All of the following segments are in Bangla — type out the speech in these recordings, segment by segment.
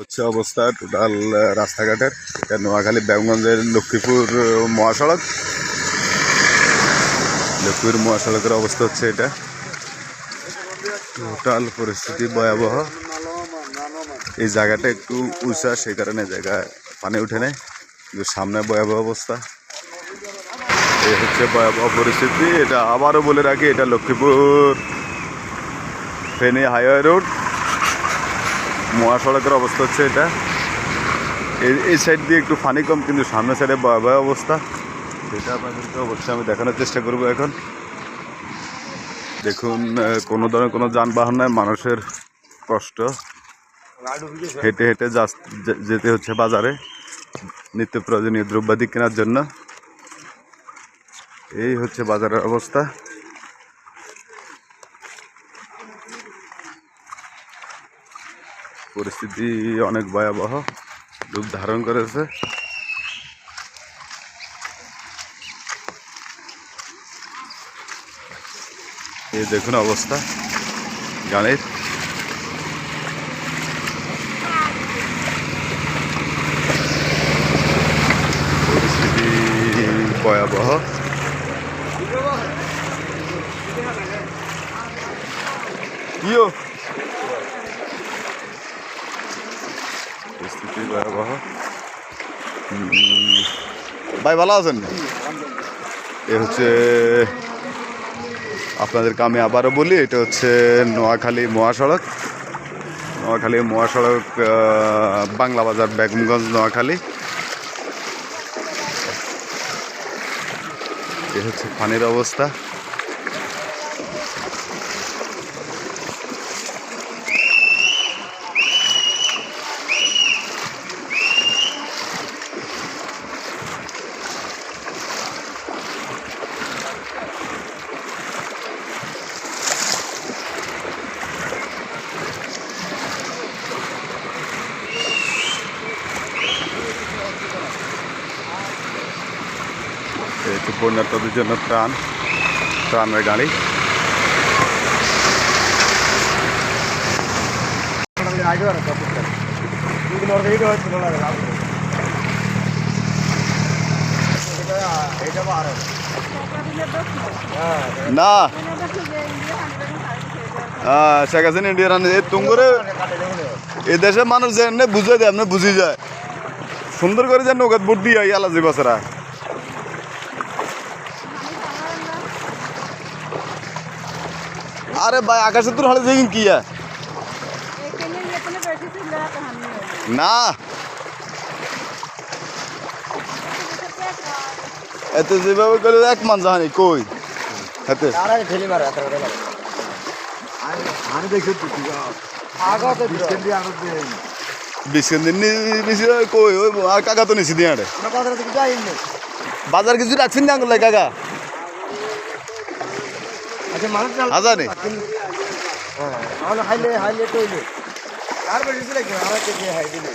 হচ্ছে অবস্থা, টোটাল রাস্তাঘাটের, এটা নোয়াখালী ব্যামগঞ্জের লক্ষ্মীপুর মহাসড়ক। লক্ষ্মীপুর মহাসড়কের অবস্থা হচ্ছে এটা। টোটাল পরিস্থিতি ভয়াবহ। এই জায়গাটা একটু উঁচা, সেই কারণে জায়গা পানি উঠে নেয় কিন্তু সামনে ভয়াবহ অবস্থা। এই হচ্ছে ভয়াবহ পরিস্থিতি। এটা আবারও বলে রাখি, এটা লক্ষ্মীপুর ফেনী হাইওয়ে রোড। মহাসড়কের অবস্থা হচ্ছে এটা। এই সাইড দিয়ে একটু ফানি কম, কিন্তু সামনের সাইডে ভয়াবহ অবস্থা। সেটা আপনাদেরকে অবশ্যই আমি দেখানোর চেষ্টা করব এখন। দেখুন কোনো ধরনের কোনো যানবাহন নাই, মানুষের কষ্ট। হেঁটে হেঁটে যেতে হচ্ছে বাজারে, নিত্য প্রয়োজনীয় দ্রব্যাদি কেনার জন্য। এই হচ্ছে বাজারের অবস্থা। পরিস্থিতি অনেক ভয়াবহ রূপ ধারণ করেছে। এই দেখুন অবস্থা গানের। পরিস্থিতি ভয়াবহ। ইয়ো। পরিস্থিতি ভয়াবহ। ভাই, ভালো আছেন? এ হচ্ছে, আপনাদেরকে আমি আবারও বলি, এটা হচ্ছে নোয়াখালী মহাসড়ক। নোয়াখালী মহাসড়ক বাংলা বাজার, বেগমগঞ্জ, নোয়াখালী। এ হচ্ছে পানির অবস্থা একটু বন্যার্থদের জন্য ত্রাণ ত্রাণের গাড়ি। না। হ্যাঁ শেখ হাসিনা ইন্ডিয়ার তুঙ্গরে এই দেশের মানুষ যে বুঝে দেয় বুঝি যায়। সুন্দর করে যে নৌকাত ভোট দিয়ে ইয়ালা যে আরে ভাই আকাশে তোর হলে দেখুন কি আর? না। এতে যেভাবে করে এক মান জাহানি কই? হাতে। বিস্কেন দিন নিছি কই ওই আর কাকা তো নিছি দিয়ে বাজার কিছু রাখছেন না কাকা? বেশি ছিল কি আমার কে হাই দিলে।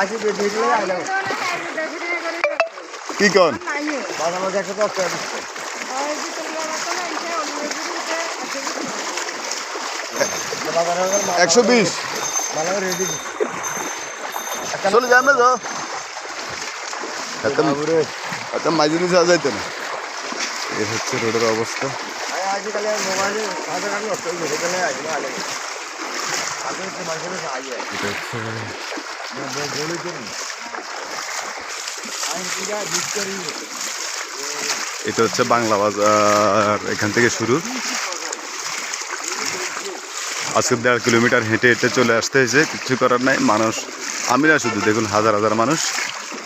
আসি বেশি দিলে কি কন? দিচ্ছে একশো বিশ ভালো রেডি চলে যান না তো এত এত মাঝে নিচে যাইতে না। এই হচ্ছে রোডের অবস্থা। এটা হচ্ছে বাংলা বাজার এখান থেকে শুরু। আজকে দেড় কিলোমিটার হেঁটে হেঁটে চলে আসতে হয়েছে কিছু করার নাই মানুষ। আমি না শুধু দেখুন হাজার হাজার মানুষ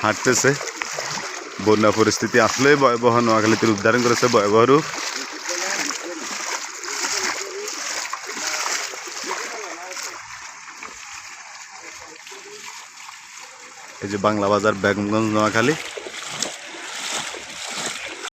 হাঁটতেছে। বন্যা পরিস্থিতি আসলে ভয়াবহ নোয়াখালীতে ধারণ করেছে ভয়াবহ রূপ। এই যে বাংলা বাজার, বেগমগঞ্জ, নোয়াখালী।